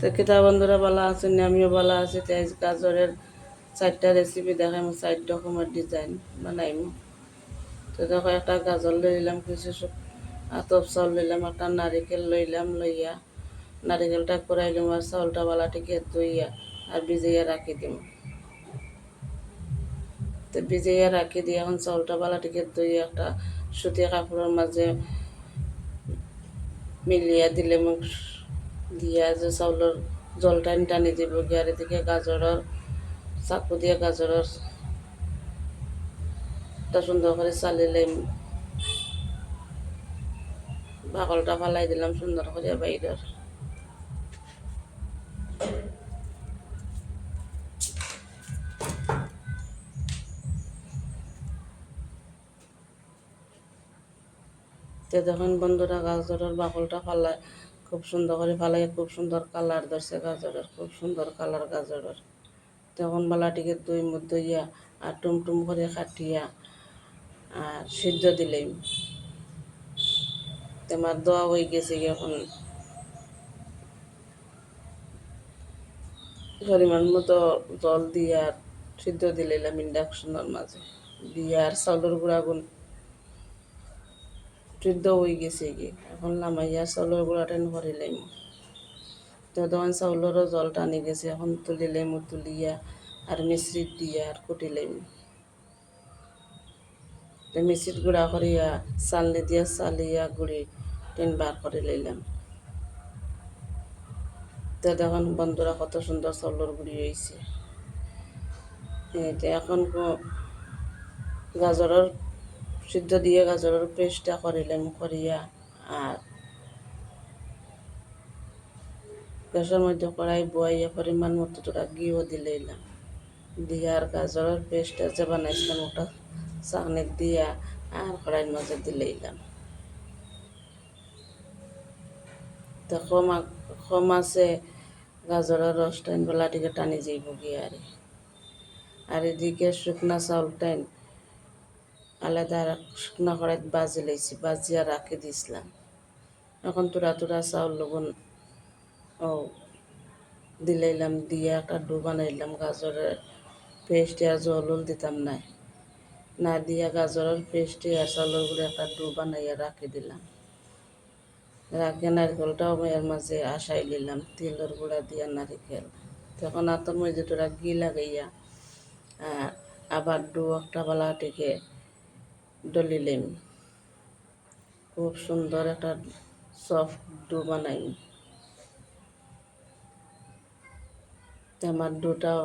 তো কিতা বন্ধুরা ভালো আছেন আমিও ভালো আছি তো আজ গাজরের চারটা রেসিপি দেখাই চার রকমের ডিজাইন বানাইম। তো দেখো, একটা গাজর লইলাম কিছু শুক- আতপ চাউল লইলাম একটা নারিকেল লইলাম লইয়া। নারিকেলটা করাইলাম আর চাউলটা বালাটিকে ধুইয়া আর ভিজাইয়া রাখি দিম। তো ভিজাইয়া রাখি দিয়ে এখন চাউলটা বালাটিকে ধুইয়া একটা সুতি কাপড়ের মাঝে মিলিয়া দিলে দিয়া যে চাউলের জল টানি টানি দিব গিয়ার এদিকে গাজরের চাকু দিয়ে গাজরের তা সুন্দর করে চালিলে বাকলটা ফালাই দিলাম সুন্দর করে বাইরের তো দেখুন বন্ধুরা গাজরের বাকলটা ফালাই খুব সুন্দর করে ফালাই খুব সুন্দর কালার ধরছে গাজরের, খুব সুন্দর কালার গাজরের। তখন বালাটিকে দুই মুখ দইয়া আর টুমটুম করে কাটিয়া আর সিদ্ধ দিলেই তোমার দোয়া হয়ে গেছে এখন। পরিমাণ মতো জল দিয়ে আর সিদ্ধ দিলাম ইন্ডাকশনের মাঝে। দিয়ে আর চাউলের গুঁড়া সিদ্ধ হয়ে গেছে কি এখন লামাইয়া চাউলের গুঁড়াটা ভরিলাম তো তখন চাউলেরও জল টানি গেছে, এখন তুলিলাম তুলিয়া আর মিশ্রিত দিয়া আর কুটিলাম তো মিশ্রিত গুঁড়া করিয়া, চালনি দিয়া চালিয়া গুড়ি টেন বার করে লইলাম। তো দেখুন বন্ধুরা কত সুন্দর চাউলের গুঁড়ি হয়েছে এখন গাজরের সিদ্ধ দিয়ে গাজরের পেস্টটা করিলাম, করিয়া আর গ্যাসের মধ্যে কড়াই বয়াইয়া পরিমাণ মতো তোরা ঘিও দিলাম দিয়ে আর গাজরের পেস্টটা যে বানাইছিলাম ওটা চাকনির দিয়া আর কড়াইয়ের মাঝে দিলাম তো কম কম আছে গাজরের রস টাইন বেলাটিকে টানি যাইব গিয়ে আর। আর এদিকে শুকনা চাউল টাইন আলাদা শুকনা কড়াইত বাজি লাইছি বাজিয়া রাখি দিছিলাম। এখন তোরা তোরা চাউল, লবণ ও দিলাইলাম, দিয়ে একটা ডো বানাইলাম, গাজরের পেস্ট আর জল উল দিতাম নাই। না দিয়া গাজরের পেস্ট আর চাউলের গুঁড়ো একটা ডো বানাইয়া রাখি দিলাম। রাখে নারকেলটাও এর মাঝে আশাই নিলাম তেলের গুঁড়া দিয়া নারিকেল। তখন আতর মধ্যে তোরা ঘি লাগাইয়া আবার ডো একটা বালাটিকে ডলিলাম খুব সুন্দর একটা সফট ডো বানাই। আমার ডোটাও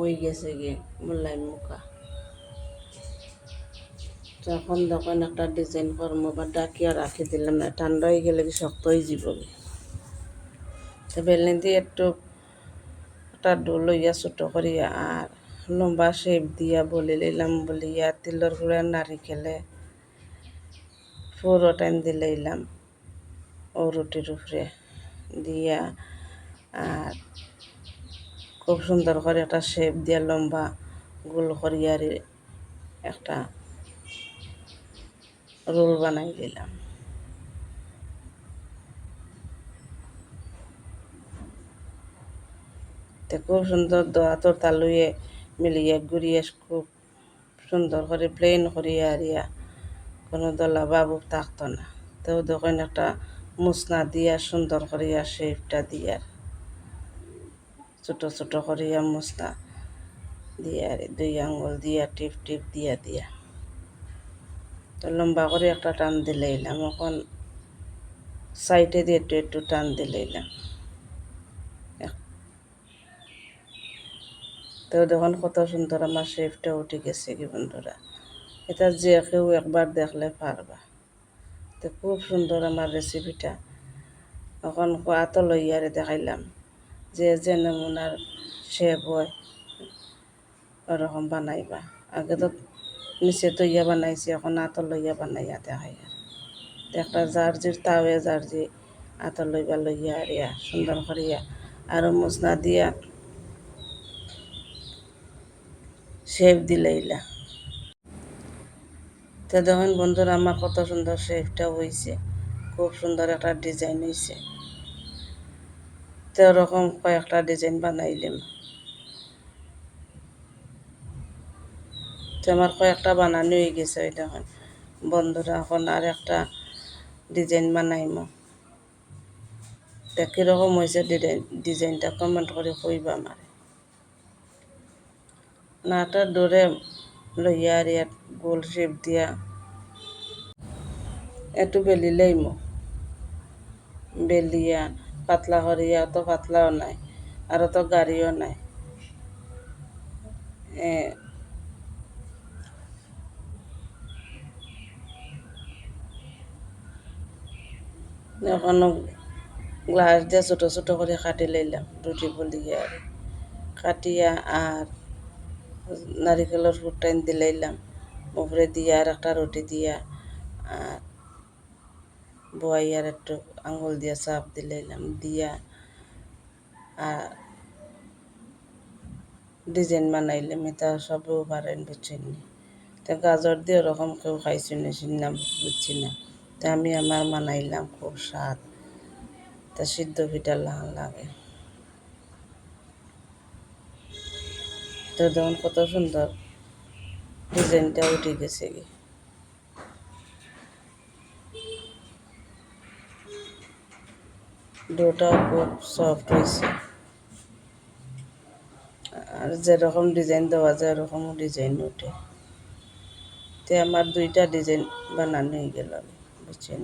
ওই গেছে গিয়ে মোল্লাই মুখা। এখন তখন একটা ডিজাইন করব বা ডাকিয়া রাখি দিলাম, না, ঠান্ডা হয়ে গেলে কি শক্ত হয়ে যাব তো বেলনি দিয়ে একটু একটা ডো লইয়া ছোটো করিয়া আর লম্বা শেপ দিয়া বলি লইলাম বলিয়া তিলর গুঁড়া নারিকেলে পুরো টাইম দিলাম ও রুটির উপরে দিয়া, আর খুব সুন্দর করে একটা শেপ দিয়া লম্বা গোল করিয়ার একটা রোল বানাই দিলাম খুব সুন্দর দোয়া তোর তালুয়ে মিলিয়ে ঘুরিয়ে খুব সুন্দর করে প্লেন করিয়া আরিয়া কোনো দলা বাবু থাকতো না। তো দেখেন একটা মুসনা দিয়া সুন্দর করিয়া শেপটা দিয়া ছোট ছোট করিয়া মুসনা দিয়া দুই আঙ্গুল দিয়া, টিপ টিপ দিয়া দিয়া। তো লম্বা করে একটা টান দিলাইলাম এখন সাইডে দিয়ে একটু একটু টান দিলাইলাম তো দেখুন কত সুন্দর আমার শেফটা উঠে গেছে কি বন্ধুরা। এটা যে কেউ একবার দেখলে পারবা তো খুব সুন্দর আমার রেসিপিটা এখন আত লইয়ারে দেখাইলাম। যে যে নমুনার শেপ হয় ওরকম বানাইবা। আগে তো নিচে তো ইয়া বানাইছি এখন আত লইয়া বানাইয়া দেখাই আর একটা জার্জির তাওয়ে জার্জি আত লইবা লইয়া আর সুন্দর করিয়া আরও মশলা দিয়া শেপ দিলাইলা তো দেখুন বন্ধুরা, আমার কত সুন্দর শেপটা হয়েছে খুব সুন্দর একটা ডিজাইন হয়েছে তো ওরকম কয়েকটা ডিজাইন বানাইলাম। তো আমার কয়েকটা বানানো হয়ে গেছে ওই দেখুন। বন্ধুরা, এখন আর একটা ডিজাইন বানাইমো। তা কীরকম হয়েছে ডিজাইন ডিজাইনটা কমেন্ট করে কইবা আমার। নাটা ডোরে লইয়া আর ইয়াত গোল শেপ দিয়া একটু বেলিলেই মো। বেলিয়া, পাতলা করিয়া অত পাতলাও নাই, আর অত গাড়িও নাই। এখন গ্লাস দিয়ে ছোটো ছোটো করে কাটি লইলাম রুটি বলিয়া আর। কাটিয়া আর নারিকেলের ফুটাইন দিলাইলাম। উপরে দিয়া আর একটা রুটি দিয়া, আর বয়াই আর একটু আঙুল দিয়া চাপ দিলাইলাম, দিয়া আর ডিজাইন বানাইলাম, এটা সবও পারেন বুঝছেন তা গাজর দিয়ে ওরকম কেউ খাইছি না না বুঝছি না। তা আমি আমার বানাইলাম খুব স্বাদ তা সিদ্ধ পিঠা লাগে। তো দেখুন কত সুন্দর ডিজাইনটা উঠে গেছে। কি ডোটাও খুব সফট হয়েছে। আর যেরকম ডিজাইন দেওয়া যায়, ওরকমও ডিজাইন ওঠে তে আমার দুইটা ডিজাইন বানানো হয়ে গেল, বুঝছেন?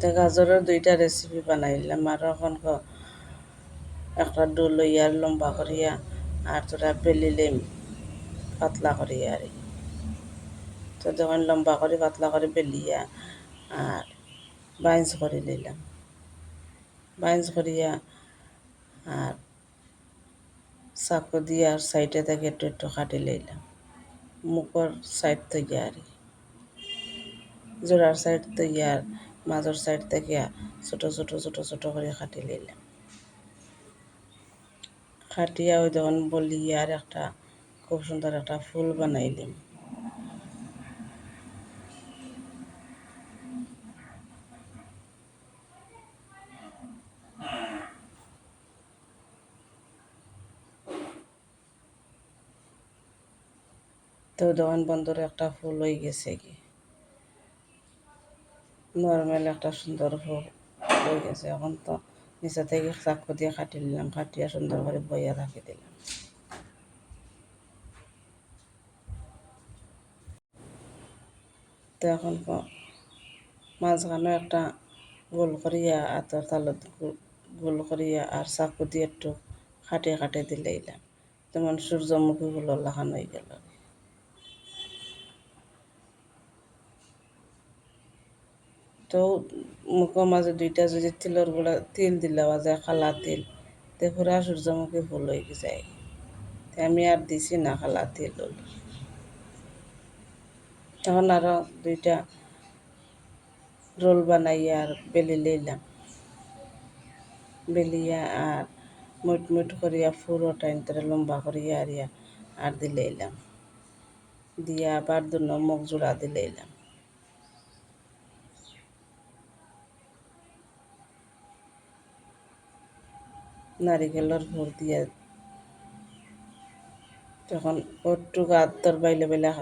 তো গাজরের দুইটা রেসিপি বানাইলাম আর এখন একটা ডো লইয়া লম্বা করিয়া আর তোরা বেলিলেম পাতলা করিয়া আর তো যখন লম্বা করে পাতলা করে বেলিয়া আর বাইন্স করে নিলাম। বাইন্স করিয়া আর চাকু দিয়ে আর সাইডে থেকে একটু একটু কাটি লইলাম মুখর সাইড থেকে আর। জোড়ার সাইড আর মাঝর সাইড থেকে ছোটো ছোটো ছোটো ছোটো করে কাটি লইলাম খাটিয়া ওই তখন বলি আর একটা খুব সুন্দর একটা ফুল বানাইলাম। তো তখন বন্ধুর একটা ফুল হয়ে গেছে কি নর্মাল একটা সুন্দর হয়ে গেছে। এখন তো নিচে থেকে চাকু দিয়ে কাটি নিলাম কাটিয়া সুন্দর করে বইয়া রাখি দিলাম। তো এখন মাঝখানে একটা গোল করিয়া আতর তালত গোল করিয়া আর চাকু দিয়ে একটু কাটিয়ে কাটিয়ে দিলাইলাম যেমন সূর্যমুখী ফুলের লাগানো হয়ে গেল। তো মুখের মাঝে দুইটা যদি তিলের গুঁড়া তিল দিলে যায় খালা তিল, তে পুরা সূর্যমুখী ফুল হয়ে যায় আমি আর দিছি না খালা তিল তখন আরও দুইটা রোল বানাইয়া আর বেলি লইলাম। বেলিয়া আর মুট মুট করিয়া ফুরো টাইম তারা লম্বা করিয়া আরিয়া আর দিলাইলাম দিয়া আবার দুনো মুখ জোড়া দিলাইলাম নারিকেলের ফুল দিয়ে তখন ওটু গাত তোর বাইলে বেলা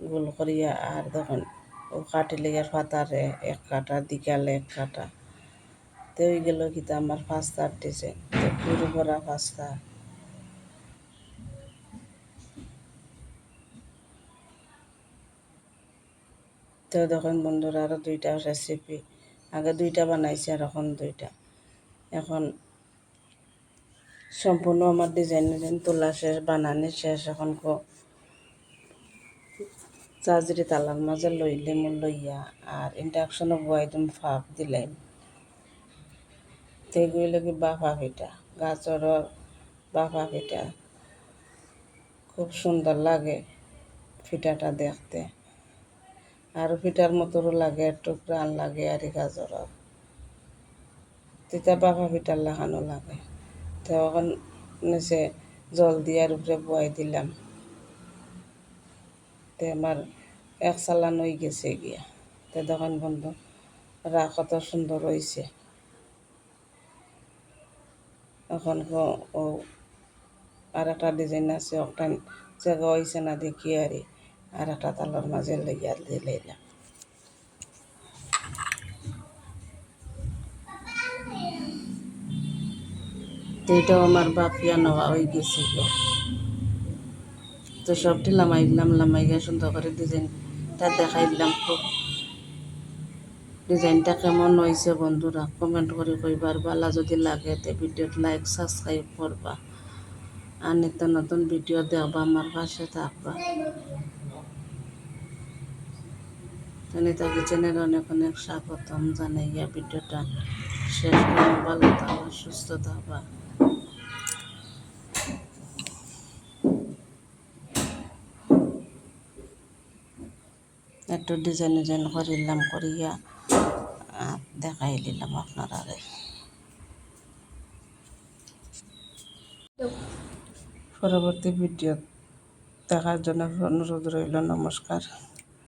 গোল করিয়া আর তখন ও কাটি লেগে ফাতারে এক কাটা দিকালে এক কাটা। তো ওই গেল কিন্তু আমার পাস্তার ডিজাইন তো পুরো ভরা পাস্তা। তো দেখুন বন্ধুরা আরও দুইটা রেসিপি আগে দুইটা বানাইছি আর এখন দুইটা। এখন সম্পূর্ণ আমার ডিজাইন ডিজাইন তোলা শেষ, বানানি শেষ, এখন কো চার্জারি তালার মাঝে লইলে মোৰ লইয়া আর ইন্ডাকশনে বয়াই দিম ফাঁক দিলাম তেগুলি লাগি বাফা পিঠা গাজরের বাফা পিঠা খুব সুন্দর লাগে পিঠাটা দেখতে। আর পিঠার মতোরও লাগে প্রাণ লাগে আর গাজরের তিতা বাফা পিঠার লাগানো লাগে। তো এখন নিচে জল দিয়ার উপরে বয়াই দিলাম। তে আমার এক চালান হয়ে গেছে গিয়া। তে দেখেন বন্ধু রা কত সুন্দর হয়েছে এখন ও আর একটা ডিজাইন আছে ওটা জায়গা হয়েছে না দেখি আর আর একটা তালার মাঝে লেগে দিলাম। তো এটাও আমার বাপিয়া নেওয়া হয়ে গেছে তো সবটি লামাই দিলাম লামাই গিয়ে সুন্দর করে ডিজাইনটা দেখাই দিলাম খুব। ডিজাইনটা কেমন হয়েছে বন্ধুরা কমেন্ট করে কইবার বালা যদি লাগে তে ভিডিওত লাইক সাবস্ক্রাইব করবা। আর নিত্য নতুন ভিডিও দেখবা, আমার পাশে থাকবা। সুনিতা কিচেনের অনেক অনেক স্বাগতম জানাইয়া ভিডিওটা শেষ করে ভালো থাকবা, সুস্থ থাকবা। একটু ডিজাইন ডিজাইন করিলাম করিয়া দেখাই দিলাম আপনারা পরবর্তী ভিডিও দেখার জন্য অনুরোধ রইল, নমস্কার।